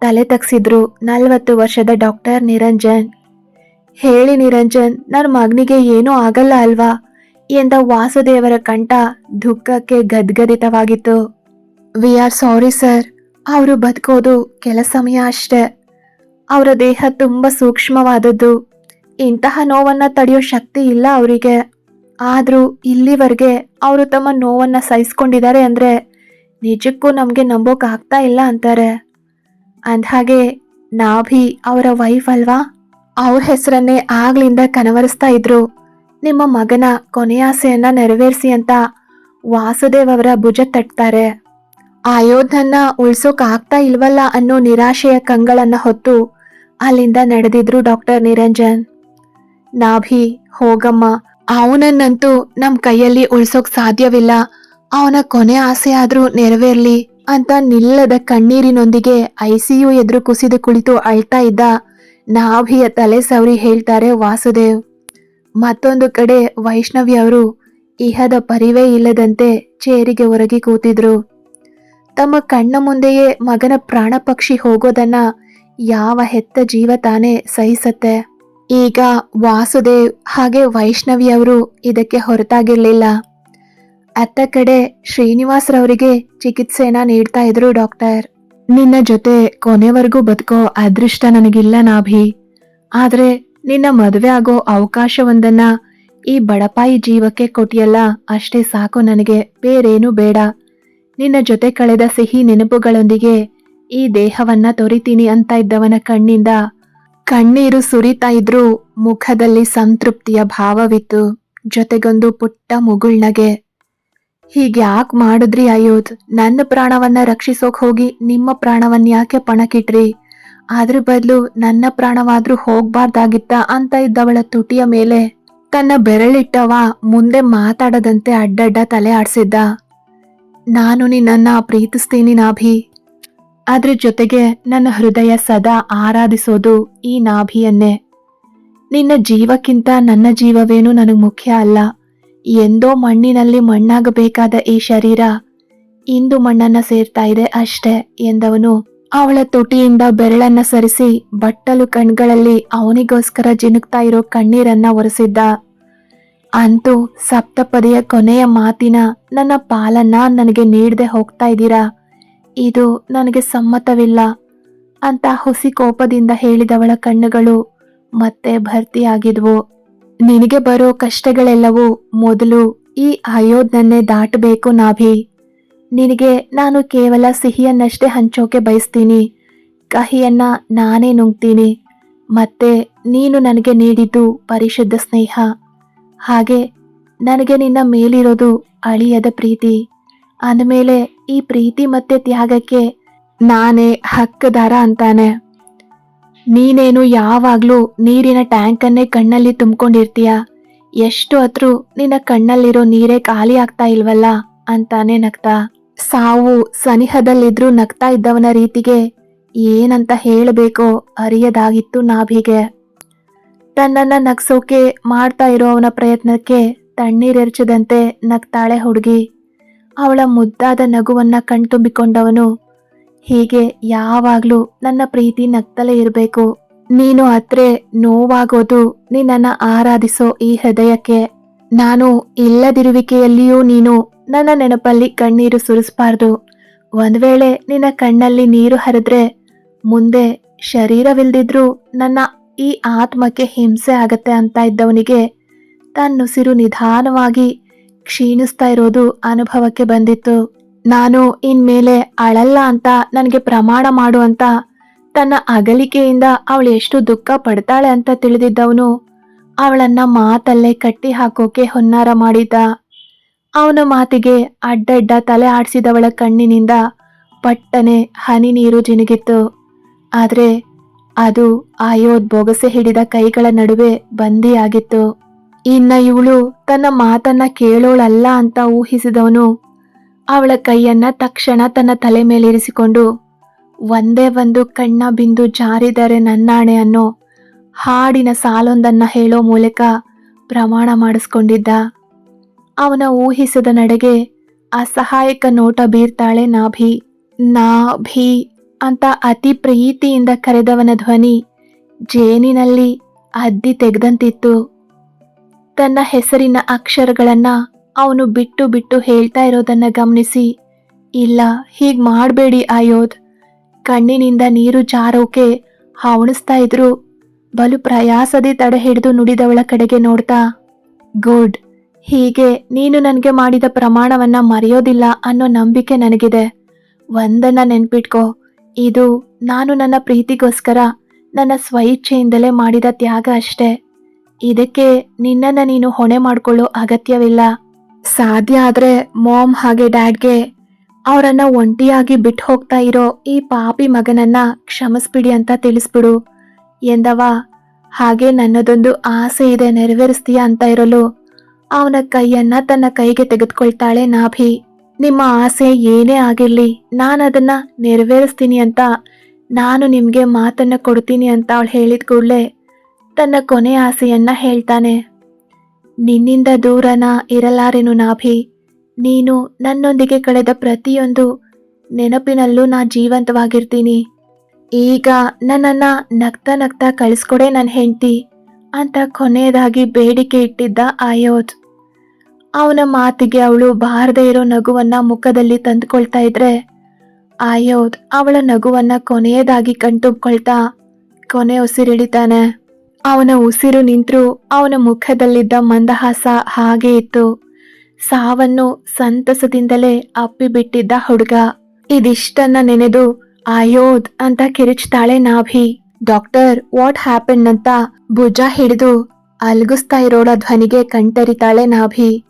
ತಲೆ ತಗ್ಸಿದ್ರು ನಲವತ್ತು ವರ್ಷದ ಡಾಕ್ಟರ್ ನಿರಂಜನ್. ಹೇಳಿ ನಿರಂಜನ್ ನನ್ನ ಮಗನಿಗೆ ಏನೂ ಆಗಲ್ಲ ಅಲ್ವಾ? ಎಂದ ವಾಸುದೇವರ ಕಂಠ ದುಃಖಕ್ಕೆ ಗದ್ಗದಿತವಾಗಿತ್ತು. ವಿ ಆರ್ ಸಾರಿ ಸರ್ ಅವರು ಬದುಕೋದು ಕೆಲ ಸಮಯ ಅಷ್ಟೇ. ಅವರ ದೇಹ ತುಂಬ ಸೂಕ್ಷ್ಮವಾದದ್ದು. ಇಂತಹ ನೋವನ್ನ ತಡೆಯೋ ಶಕ್ತಿ ಇಲ್ಲ ಅವರಿಗೆ. ಆದರೂ ಇಲ್ಲಿವರೆಗೆ ಅವರು ತಮ್ಮ ನೋವನ್ನ ಸಹಿಸ್ಕೊಂಡಿದ್ದಾರೆ ಅಂದರೆ ನಿಜಕ್ಕೂ ನಮಗೆ ನಂಬೋಕೆ ಆಗ್ತಾ ಇಲ್ಲ ಅಂತಾರೆ. ಅಂದ್ಹಾಗೆ, ನಾಭಿ ಅವರ ವೈಫ್ ಅಲ್ವಾ? ಅವ್ರ ಹೆಸರನ್ನೇ ಆಗ್ಲಿಂದ ಕನವರಿಸ್ತಾ ಇದ್ರು. ನಿಮ್ಮ ಮಗನ ಕೊನೆಯಾಸೆಯನ್ನ ನೆರವೇರಿಸಿ ಅಂತ ವಾಸುದೇವ್ ಅವರ ಭುಜ ತಟ್ತಾರೆ. ಅಯೋಧನ್ನ ಉಳ್ಸೋಕ್ ಆಗ್ತಾ ಇಲ್ವಲ್ಲ ಅನ್ನೋ ನಿರಾಶೆಯ ಕಂಗಳನ್ನ ಹೊತ್ತು ಅಲ್ಲಿಂದ ನಡೆದಿದ್ರು ಡಾಕ್ಟರ್ ನಿರಂಜನ್. ನಾಭಿ, ಹೋಗಮ್ಮ, ಅವನನ್ನಂತೂ ನಮ್ ಕೈಯಲ್ಲಿ ಉಳ್ಸೋಕ್ ಸಾಧ್ಯವಿಲ್ಲ. ಅವನ ಕೊನೆ ಆಸೆ ಆದ್ರೂ ನೆರವೇರ್ಲಿ ಅಂತ ನಿಲ್ಲದ ಕಣ್ಣೀರಿನೊಂದಿಗೆ ಐಸಿಯು ಎದುರು ಕುಸಿದು ಕುಳಿತು ಅಳ್ತಾ ಇದ್ದ ನಾಭಿಯ ತಲೆ ಸವರಿ ಹೇಳ್ತಾರೆ ವಾಸುದೇವ್. ಮತ್ತೊಂದು ಕಡೆ ವೈಷ್ಣವಿ ಅವರು ಇಹದ ಪರಿವೇ ಇಲ್ಲದಂತೆ ಚೇರಿಗೆ ಒರಗಿ ಕೂತಿದ್ರು. ತಮ್ಮ ಕಣ್ಣ ಮುಂದೆಯೇ ಮಗನ ಪ್ರಾಣ ಪಕ್ಷಿ ಹೋಗೋದನ್ನ ಯಾವ ಹೆತ್ತ ಜೀವ ತಾನೇ ಸಹಿಸತ್ತೆ. ಈಗ ವಾಸುದೇವ್ ಹಾಗೆ ವೈಷ್ಣವಿ ಅವರು ಇದಕ್ಕೆ ಹೊರತಾಗಿರ್ಲಿಲ್ಲ. ಅತ್ತ ಕಡೆ ಶ್ರೀನಿವಾಸ್ರವರಿಗೆ ಚಿಕಿತ್ಸೆನ ನೀಡ್ತಾ ಇದ್ರು ಡಾಕ್ಟರ್. ನಿನ್ನ ಜೊತೆ ಕೊನೆವರೆಗೂ ಬದುಕೋ ಅದೃಷ್ಟ ನನಗಿಲ್ಲ ನಾಭಿ. ಆದ್ರೆ ನಿನ್ನ ಮದುವೆ ಆಗೋ ಅವಕಾಶವೊಂದನ್ನ ಈ ಬಡಪಾಯಿ ಜೀವಕ್ಕೆ ಕೊಟ್ಟಿಯಲ್ಲ, ಅಷ್ಟೇ ಸಾಕು ನನಗೆ, ಬೇರೇನೂ ಬೇಡ. ನಿನ್ನ ಜೊತೆ ಕಳೆದ ಸಿಹಿ ನೆನಪುಗಳೊಂದಿಗೆ ಈ ದೇಹವನ್ನ ತೊರಿತೀನಿ ಅಂತ ಇದ್ದವನ ಕಣ್ಣಿಂದ ಕಣ್ಣೀರು ಸುರಿತಾ ಇದ್ರೂ ಮುಖದಲ್ಲಿ ಸಂತೃಪ್ತಿಯ ಭಾವವಿತ್ತು. ಜೊತೆಗೊಂದು ಪುಟ್ಟ ಮುಗುಳ್ನಗೆ ಹೀಗ್ಯಾಕ್ ಮಾಡಿದ್ರಿ ಅಯೋದ್ ನನ್ನ ಪ್ರಾಣವನ್ನ ರಕ್ಷಿಸೋಕ್ ಹೋಗಿ ನಿಮ್ಮ ಪ್ರಾಣವನ್ನ ಯಾಕೆ ಪಣಕ್ಕಿಟ್ರಿ ಅದ್ರ ಬದಲು ನನ್ನ ಪ್ರಾಣವಾದ್ರೂ ಹೋಗ್ಬಾರ್ದಾಗಿತ್ತ ಅಂತ ಇದ್ದವಳ ತುಟಿಯ ಮೇಲೆ. ತನ್ನ ಬೆರಳಿಟ್ಟವ ಮುಂದೆ ಮಾತಾಡದಂತೆ ಅಡ್ಡಡ್ಡ ತಲೆ ಆಡ್ಸಿದ್ದ. ನಾನು ನಿನ್ನನ್ನ ಪ್ರೀತಿಸ್ತೀನಿ ನಾಭಿ. ಅದ್ರ ಜೊತೆಗೆ ನನ್ನ ಹೃದಯ ಸದಾ ಆರಾಧಿಸೋದು ಈ ನಾಭಿಯನ್ನೇ. ನಿನ್ನ ಜೀವಕ್ಕಿಂತ ನನ್ನ ಜೀವವೇನು ನನಗೆ ಮುಖ್ಯ ಅಲ್ಲ. ಎಂದೋ ಮಣ್ಣಿನಲ್ಲಿ ಮಣ್ಣಾಗಬೇಕಾದ ಈ ಶರೀರ ಇಂದು ಮಣ್ಣನ್ನ ಸೇರ್ತಾ ಇದೆ ಅಷ್ಟೇ ಎಂದವನು. ಅವಳ ತುಟಿಯಿಂದ ಬೆರಳನ್ನ ಸರಿಸಿ ಬಟ್ಟಲು ಕಣ್ಗಳಲ್ಲಿ ಅವನಿಗೋಸ್ಕರ ಜಿನುಕ್ತಾ ಇರೋ ಕಣ್ಣೀರನ್ನ ಒರೆಸಿದ್ದ. ಅಂತೂ ಸಪ್ತಪದಿಯ ಕೊನೆಯ ಮಾತಿನ ನನ್ನ ಪಾಲನ್ನ ನನಗೆ ನೀಡದೆ ಹೋಗ್ತಾ ಇದ್ದೀರಾ? ಇದು ನನಗೆ ಸಮ್ಮತವಿಲ್ಲ ಅಂತ ಹುಸಿ ಕೋಪದಿಂದ ಹೇಳಿದವಳ ಕಣ್ಣುಗಳು ಮತ್ತೆ ಭರ್ತಿಯಾಗಿದ್ವು. ನಿನಗೆ ಬರೋ ಕಷ್ಟಗಳೆಲ್ಲವೂ ಮೊದಲು ಈ ಅಯೋಧ್ಯನ್ನೇ ದಾಟಬೇಕು ನಾಭಿ. ನಿನಗೆ ನಾನು ಕೇವಲ ಸಿಹಿಯನ್ನಷ್ಟೇ ಹಂಚೋಕೆ ಬಯಸ್ತೀನಿ. ಕಹಿಯನ್ನ ನಾನೇ ನುಂಗ್ತೀನಿ. ಮತ್ತೆ ನೀನು ನನಗೆ ನೀಡಿದ್ದು ಪರಿಶುದ್ಧ ಸ್ನೇಹ. ಹಾಗೆ ನನಗೆ ನಿನ್ನ ಮೇಲಿರೋದು ಅಳಿಯದ ಪ್ರೀತಿ. ಅಂದಮೇಲೆ ಈ ಪ್ರೀತಿ ಮತ್ತೆ ತ್ಯಾಗಕ್ಕೆ ನಾನೇ ಹಕ್ಕದಾರ ಅಂತಾನೆ. ನೀನೇನು ಯಾವಾಗ್ಲೂ ನೀರಿನ ಟ್ಯಾಂಕನ್ನೇ ಕಣ್ಣಲ್ಲಿ ತುಂಬಿಕೊಂಡಿರ್ತೀಯ? ಎಷ್ಟು ಹತ್ರೂ ನಿನ್ನ ಕಣ್ಣಲ್ಲಿರೋ ನೀರೇ ಖಾಲಿ ಆಗ್ತಾ ಇಲ್ವಲ್ಲ? ಅಂತಾನೆ ನಗ್ತಾ. ಸಾವು ಸನಿಹದಲ್ಲಿದ್ರೂ ನಗ್ತಾ ಇದ್ದವನ ರೀತಿಗೆ ಏನಂತ ಹೇಳಬೇಕೋ ಅರಿಯದಾಗಿತ್ತು ನಾಭಿಗೆ. ತನ್ನನ್ನ ನಗ್ಸೋಕೆ ಮಾಡ್ತಾ ಇರೋ ಅವನ ಪ್ರಯತ್ನಕ್ಕೆ ತಣ್ಣೀರೆರ್ಚದಂತೆ ನಗ್ತಾಳೆ ಹುಡುಗಿ. ಅವಳ ಮುದ್ದಾದ ನಗುವನ್ನ ಕಣ್ತುಂಬಿಕೊಂಡವನು ಹೀಗೆ ಯಾವಾಗ್ಲೂ ನನ್ನ ಪ್ರೀತಿ ನಗ್ತಲೇ ಇರಬೇಕು. ನೀನು ಅತ್ರೆ ನೋವಾಗೋದು ನಿನ್ನನ್ನ ಆರಾಧಿಸೋ ಈ ಹೃದಯಕ್ಕೆ. ನಾನು ಇಲ್ಲದಿರುವಿಕೆಯಲ್ಲಿಯೂ ನೀನು ನನ್ನ ನೆನಪಲ್ಲಿ ಕಣ್ಣೀರು ಸುರಿಸಬಾರ್ದು. ಒಂದ್ ವೇಳೆ ನಿನ್ನ ಕಣ್ಣಲ್ಲಿ ನೀರು ಹರಿದ್ರೆ ಮುಂದೆ ಶರೀರವಿಲ್ದಿದ್ರೂ ನನ್ನ ಈ ಆತ್ಮಕ್ಕೆ ಹಿಂಸೆ ಆಗತ್ತೆ ಅಂತ ಇದ್ದವನಿಗೆ ತನ್ನುಸಿರು ನಿಧಾನವಾಗಿ ಕ್ಷೀಣಿಸ್ತಾ ಇರೋದು ಅನುಭವಕ್ಕೆ ಬಂದಿತ್ತು. ನಾನು ಇನ್ಮೇಲೆ ಅಳಲ್ಲ ಅಂತ ನನಗೆ ಪ್ರಮಾಣ ಮಾಡು ಅಂತ ತನ್ನ ಅಗಲಿಕೆಯಿಂದ ಅವಳು ಎಷ್ಟು ದುಃಖ ಪಡ್ತಾಳೆ ಅಂತ ತಿಳಿದಿದ್ದವನು ಅವಳನ್ನ ಮಾತಲ್ಲೇ ಕಟ್ಟಿ ಹಾಕೋಕೆ ಹೊನ್ನಾರ ಮಾಡಿದ್ದ. ಅವನ ಮಾತಿಗೆ ಅಡ್ಡಡ್ಡ ತಲೆ ಆಡಿಸಿದವಳ ಕಣ್ಣಿನಿಂದ ಪಟ್ಟನೆ ಹನಿ ನೀರು ಜಿನುಗಿತ್ತು. ಆದರೆ ಅದು ಆಯೋದ್ ಬೊಗಸೆ ಹಿಡಿದ ಕೈಗಳ ನಡುವೆ ಬಂದಿಯಾಗಿತ್ತು. ಇನ್ನ ಇವಳು ತನ್ನ ಮಾತನ್ನ ಕೇಳೋಳಲ್ಲ ಅಂತ ಊಹಿಸಿದವನು ಅವಳ ಕೈಯನ್ನ ತಕ್ಷಣ ತನ್ನ ತಲೆ ಮೇಲಿರಿಸಿಕೊಂಡು ಒಂದೇ ಒಂದು ಕಣ್ಣ ಬಿಂದು ಜಾರಿದರೆ ನನ್ನಾಣೆ ಅನ್ನೋ ಹಾಡಿನ ಸಾಲೊಂದನ್ನ ಹೇಳೋ ಮೂಲಕ ಪ್ರಮಾಣ ಮಾಡಿಸ್ಕೊಂಡಿದ್ದ. ಅವನ ಊಹಿಸದ ನಡೆಗೆ ಅಸಹಾಯಕ ನೋಟ ಬೀರ್ತಾಳೆ ನಾಭಿ. ನಾಭಿ ಅಂತ ಅತಿ ಪ್ರೀತಿಯಿಂದ ಕರೆದವನ ಧ್ವನಿ ಜೇನಿನಲ್ಲಿ ಅದ್ದಿ ತೆಗೆದಂತಿತ್ತು. ತನ್ನ ಹೆಸರಿನ ಅಕ್ಷರಗಳನ್ನ ಅವನು ಬಿಟ್ಟು ಬಿಟ್ಟು ಹೇಳ್ತಾ ಇರೋದನ್ನ ಗಮನಿಸಿ, ಇಲ್ಲ, ಹೀಗ್ ಮಾಡಬೇಡಿ ಆಯೋದ್ ಕಣ್ಣಿನಿಂದ ನೀರು ಜಾರೋಕೆ ಹಾವಣಿಸ್ತಾ ಇದ್ರು. ಬಲು ಪ್ರಯಾಸದೆ ತಡೆ ಹಿಡಿದು ನುಡಿದವಳ ಕಡೆಗೆ ನೋಡ್ತಾ, ಗುಡ್, ಹೀಗೆ ನೀನು ನನಗೆ ಮಾಡಿದ ಪ್ರಮಾಣವನ್ನ ಮರೆಯೋದಿಲ್ಲ ಅನ್ನೋ ನಂಬಿಕೆ ನನಗಿದೆ. ಒಂದನ್ನ ನೆನ್ಪಿಟ್ಕೋ. ಇದು ನಾನು ನನ್ನ ಪ್ರೀತಿಗೋಸ್ಕರ, ನನ್ನ ಸ್ವಇಚ್ಛೆಯಿಂದಲೇ ಮಾಡಿದ ತ್ಯಾಗ ಅಷ್ಟೇ. ಇದಕ್ಕೆ ನಿನ್ನನ್ನು ನೀನು ಹೊಣೆ ಮಾಡಿಕೊಳ್ಳೋ ಅಗತ್ಯವಿಲ್ಲ. ಸಾಧ್ಯ ಆದ್ರೆ ಮಾಮ್ ಹಾಗೆ ಡ್ಯಾಡ್ಗೆ ಅವರನ್ನ ಒಂಟಿಯಾಗಿ ಬಿಟ್ಟು ಹೋಗ್ತಾ ಇರೋ ಈ ಪಾಪಿ ಮಗನನ್ನ ಕ್ಷಮಿಸ್ಬಿಡಿ ಅಂತ ತಿಳಿಸ್ಬಿಡು. ಎಂದವ, ಹಾಗೆ ನನ್ನದೊಂದು ಆಸೆ ಇದೆ ನೆರವೇರಿಸ್ತೀಯಾ ಅಂತ ಇರಲು. ಅವನ ಕೈಯನ್ನ ತನ್ನ ಕೈಗೆ ತೆಗೆದುಕೊಳ್ತಾಳೆ ನಾಭಿ. ನಿಮ್ಮ ಆಸೆ ಏನೇ ಆಗಿರ್ಲಿ ನಾನು ಅದನ್ನ ನೆರವೇರಿಸ್ತೀನಿ ಅಂತ, ನಾನು ನಿಮ್ಗೆ ಮಾತನ್ನ ಕೊಡ್ತೀನಿ ಅಂತ ಅವಳು ಹೇಳಿದ ಕೂಡಲೇ ತನ್ನ ಕೊನೆ ಆಸೆಯನ್ನ ಹೇಳ್ತಾನೆ. ನಿನ್ನಿಂದ ದೂರನ ಇರಲಾರೆನು ನಾಭಿ. ನೀನು ನನ್ನೊಂದಿಗೆ ಕಳೆದ ಪ್ರತಿಯೊಂದು ನೆನಪಿನಲ್ಲೂ ನಾ ಜೀವಂತವಾಗಿರ್ತೀನಿ. ಈಗ ನನ್ನನ್ನ ನಗ್ತಾ ನಗ್ತಾ ಕಳಿಸ್ಕೊಡೆ ನನ್ನ ಹೆಂಡತಿ ಅಂತ ಕೊನೆಯದಾಗಿ ಬೇಡಿಕೆ ಇಟ್ಟಿದ್ದ ಆಯೋದ್. ಅವನ ಮಾತಿಗೆ ಅವಳು ಬಾರದೇ ಇರೋ ನಗುವನ್ನ ಮುಖದಲ್ಲಿ ತಂದುಕೊಳ್ತಾ ಇದ್ರೆ ಆಯೋದ್ ಅವಳ ನಗುವನ್ನ ಕೊನೆಯದಾಗಿ ಕಣ್ತುಂಬ್ಕೊಳ್ತಾ ಕೊನೆ ಉಸಿರಿಳಿತಾನೆ. ಅವನ ಉಸಿರು ನಿಂತರೂ ಅವನ ಮುಖದಲ್ಲಿದ್ದ ಮಂದಹಾಸ ಹಾಗೆ ಇತ್ತು. ಸಾವನ್ನು ಸಂತಸದಿಂದಲೇ ಅಪ್ಪಿಬಿಟ್ಟಿದ್ದ ಹುಡುಗ. ಇದಿಷ್ಟನ್ನ ನೆನೆದು ಆಯೋದ್ ಅಂತ ಕಿರಿಚ್ತಾಳೆ ನಾಭಿ. ಡಾಕ್ಟರ್, ವಾಟ್ ಹ್ಯಾಪನ್ ಅಂತ ಭುಜ ಹಿಡಿದು ಅಲ್ಗಿಸ್ತಾ ಇರೋಳ ಧ್ವನಿಗೆ ಕಣ್ತರಿತಾಳೆ ನಾಭಿ.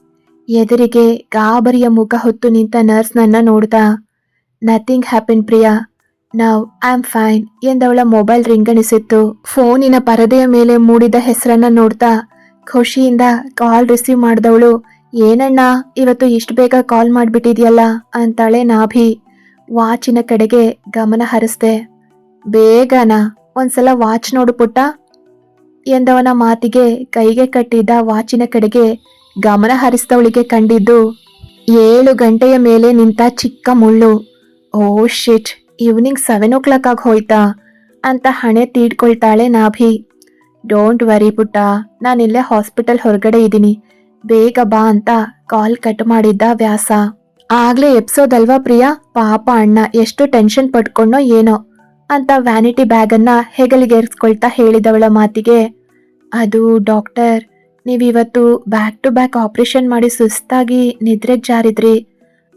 ಎದುರಿಗೆ ಗಾಬರಿಯ ಮುಖ ಹೊತ್ತು ನಿಂತ ನರ್ಸ್ ನನ್ನ ನೋಡ್ದ. Nothing happen Priya now I am fine ಎಂದವಳ mobile ರಿಂಗಣಿಸಿತ್ತು ಫೋನಿನ ಪರದೆಯ ಮೇಲೆ ಮೂಡಿದ ಹೆಸರನ್ನ ನೋಡ್ತಾ ಖುಷಿಯಿಂದ ಕಾಲ್ ರಿಸೀವ್ ಮಾಡಿದವಳು, ಏನಣ್ಣ, ಇವತ್ತು ಇಷ್ಟು ಬೇಗ ಕಾಲ್ ಮಾಡ್ಬಿಟ್ಟಿದ್ಯಲ್ಲ? ಅಂತಾಳೆ ನಾಭಿ. ವಾಚಿನ ಕಡೆಗೆ ಗಮನ ಹರಿಸ್ದೆ. ಬೇಗನ, ಒಂದ್ಸಲ ವಾಚ್ ನೋಡು ಪುಟ್ಟ. ಎಂದವನ ಮಾತಿಗೆ ಕೈಗೆ ಕಟ್ಟಿದ್ದ ವಾಚಿನ ಕಡೆಗೆ ಗಮನ ಹರಿಸಿದವಳಿಗೆ ಕಂಡಿದ್ದು, ಏಳು ಗಂಟೆಯ ಮೇಲೆ ನಿಂತ ಚಿಕ್ಕ ಮುಳ್ಳು. Oh shit evening seven o'clock ಆಗಿ ಹೋಯ್ತಾ? ಅಂತ ಹಣೆ ತೀಡ್ಕೊಳ್ತಾಳೆ ನಾಭಿ. ಡೋಂಟ್ ವರಿ ಪುಟ್ಟ ನಾನಿಲ್ಲೇ ಹಾಸ್ಪಿಟಲ್ ಹೊರಗಡೆ ಇದ್ದೀನಿ. ಬೇಗ ಬಾ ಅಂತ ಕಾಲ್ ಕಟ್ ಮಾಡಿದ್ದ ವ್ಯಾಸ. ಆಗ್ಲೇ ಎಪ್ಸೋದಲ್ವಾ ಪ್ರಿಯಾ? ಪಾಪ ಅಣ್ಣ, ಎಷ್ಟು ಟೆನ್ಷನ್ ಪಡ್ಕೊಂಡೋ ಏನೋ ಅಂತ ವ್ಯಾನಿಟಿ ಬ್ಯಾಗನ್ನ ಹೆಗಲಿಗೇರಿಸ್ಕೊಳ್ತಾ ಹೇಳಿದವಳ ಮಾತಿಗೆ. ಅದು ಡಾಕ್ಟರ್ ನೀವಿವತ್ತು ಬ್ಯಾಕ್ ಟು ಬ್ಯಾಕ್ ಆಪರೇಷನ್ ಮಾಡಿ ಸುಸ್ತಾಗಿ ನಿದ್ರೆಗೆ ಜಾರಿದ್ರಿ.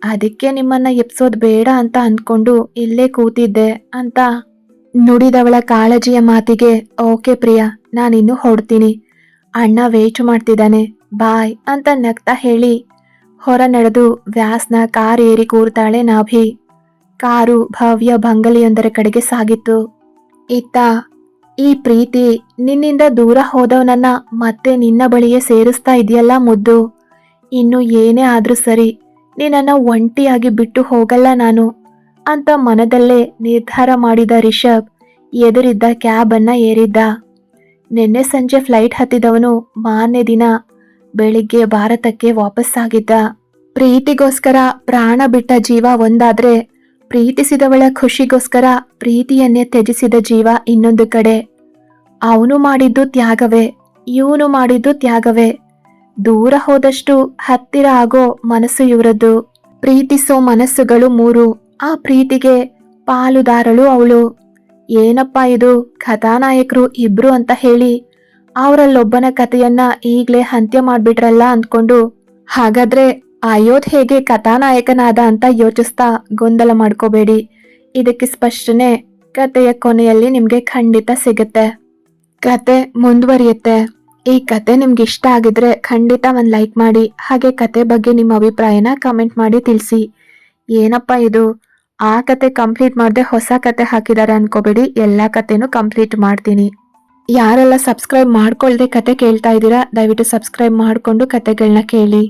ಅದಕ್ಕೆ ನಿಮ್ಮನ್ನ ಎಪ್ಸೋದ್ ಬೇಡ ಅಂತ ಅಂದ್ಕೊಂಡು ಇಲ್ಲೇ ಕೂತಿದ್ದೆ ಅಂತ ನುಡಿದವಳ ಕಾಳಜಿಯ ಮಾತಿಗೆ, ಓಕೆ ಪ್ರಿಯಾ, ನಾನಿನ್ನು ಹೊಡ್ತೀನಿ ಅಣ್ಣ ವೇಟ್ ಮಾಡ್ತಿದ್ದಾನೆ. ಬಾಯ್ ಅಂತ ನಗ್ತಾ ಹೇಳಿ ಹೊರ ನಡೆದು ವ್ಯಾಸ್ನ ಕಾರ್ ಏರಿ ಕೂರ್ತಾಳೆ ನಾಭಿ. ಕಾರು ಭವ್ಯ ಬಂಗಲೆಯೊಂದರ ಕಡೆಗೆ ಸಾಗಿತ್ತು. ಇತ್ತ, ಈ ಪ್ರೀತಿ, ನಿನ್ನಿಂದ ದೂರ ಹೋದವನನ್ನ ಮತ್ತೆ ನಿನ್ನ ಬಳಿಯೇ ಸೇರಿಸ್ತಾ ಇದೆಯಲ್ಲ ಮುದ್ದು. ಇನ್ನು ಏನೇ ಆದ್ರೂ ಸರಿ ನಿನ್ನನ್ನ ಒಂಟಿಯಾಗಿ ಬಿಟ್ಟು ಹೋಗಲ್ಲ ನಾನು ಅಂತ ಮನದಲ್ಲೇ ನಿರ್ಧಾರ ಮಾಡಿದ ರಿಷಬ್ ಎದುರಿದ್ದ ಕ್ಯಾಬನ್ನ ಏರಿದ್ದ. ನಿನ್ನೆ ಸಂಜೆ ಫ್ಲೈಟ್ ಹತ್ತಿದವನು ಮಾನ್ಯ ದಿನ ಬೆಳಿಗ್ಗೆ ಭಾರತಕ್ಕೆ ವಾಪಸ್ಸಾಗಿದ್ದ ಪ್ರೀತಿಗೋಸ್ಕರ ಪ್ರಾಣ ಬಿಟ್ಟ ಜೀವ ಒಂದಾದ್ರೆ ಪ್ರೀತಿಸಿದವಳ ಖುಷಿಗೋಸ್ಕರ ಪ್ರೀತಿಯನ್ನೇ ತ್ಯಜಿಸಿದ ಜೀವ ಇನ್ನೊಂದು ಕಡೆ. ಅವನು ಮಾಡಿದ್ದು ತ್ಯಾಗವೇ, ಇವನು ಮಾಡಿದ್ದು ತ್ಯಾಗವೇ. ದೂರ ಹೋದಷ್ಟು ಹತ್ತಿರ ಆಗೋ ಮನಸ್ಸು ಇವರದ್ದು ಪ್ರೀತಿಸೋ ಮನಸ್ಸುಗಳು ಮೂರು. ಆ ಪ್ರೀತಿಗೆ ಪಾಲುದಾರಳು ಅವಳು. ಏನಪ್ಪ ಇದು? ಕಥಾನಾಯಕರು ಇಬ್ರು ಅಂತ ಹೇಳಿ ಅವರಲ್ಲೊಬ್ಬನ ಕಥೆಯನ್ನ ಈಗ್ಲೇ ಅಂತ್ಯ ಮಾಡ್ಬಿಟ್ರಲ್ಲ ಅಂದ್ಕೊಂಡು, ಹಾಗಾದ್ರೆ ಹೇಗೆ ಕಥಾನಾಯಕನಾದ ಅಂತ ಯೋಚಿಸ್ತಾ ಗೊಂದಲ ಮಾಡ್ಕೋಬೇಡಿ. ಇದಕ್ಕೆ ಸ್ಪಷ್ಟನೆ ಕಥೆಯ ಕೊನೆಯಲ್ಲಿ ನಿಮ್ಗೆ ಖಂಡಿತ ಸಿಗುತ್ತೆ. ಕತೆ ಮುಂದುವರಿಯುತ್ತೆ. ಈ ಕತೆ ನಿಮ್ಗೆ ಇಷ್ಟ ಆಗಿದ್ರೆ ಖಂಡಿತ ಒಂದು ಲೈಕ್ ಮಾಡಿ, ಹಾಗೆ ಕತೆ ಬಗ್ಗೆ ನಿಮ್ಮ ಅಭಿಪ್ರಾಯನ ಕಮೆಂಟ್ ಮಾಡಿ ತಿಳಿಸಿ. ಏನಪ್ಪ ಇದು? ಆ ಕತೆ ಕಂಪ್ಲೀಟ್ ಮಾಡದೆ ಹೊಸ ಕತೆ ಹಾಕಿದ್ದಾರೆ ಅನ್ಕೋಬೇಡಿ, ಎಲ್ಲ ಕತೆನೂ ಕಂಪ್ಲೀಟ್ ಮಾಡ್ತೀನಿ. ಯಾರೆಲ್ಲ ಸಬ್ಸ್ಕ್ರೈಬ್ ಮಾಡ್ಕೊಳ್ದೆ ಕತೆ ಕೇಳ್ತಾ ಇದ್ದೀರಾ, ದಯವಿಟ್ಟು ಸಬ್ಸ್ಕ್ರೈಬ್ ಮಾಡಿಕೊಂಡು ಕತೆಗಳನ್ನ ಕೇಳಿ.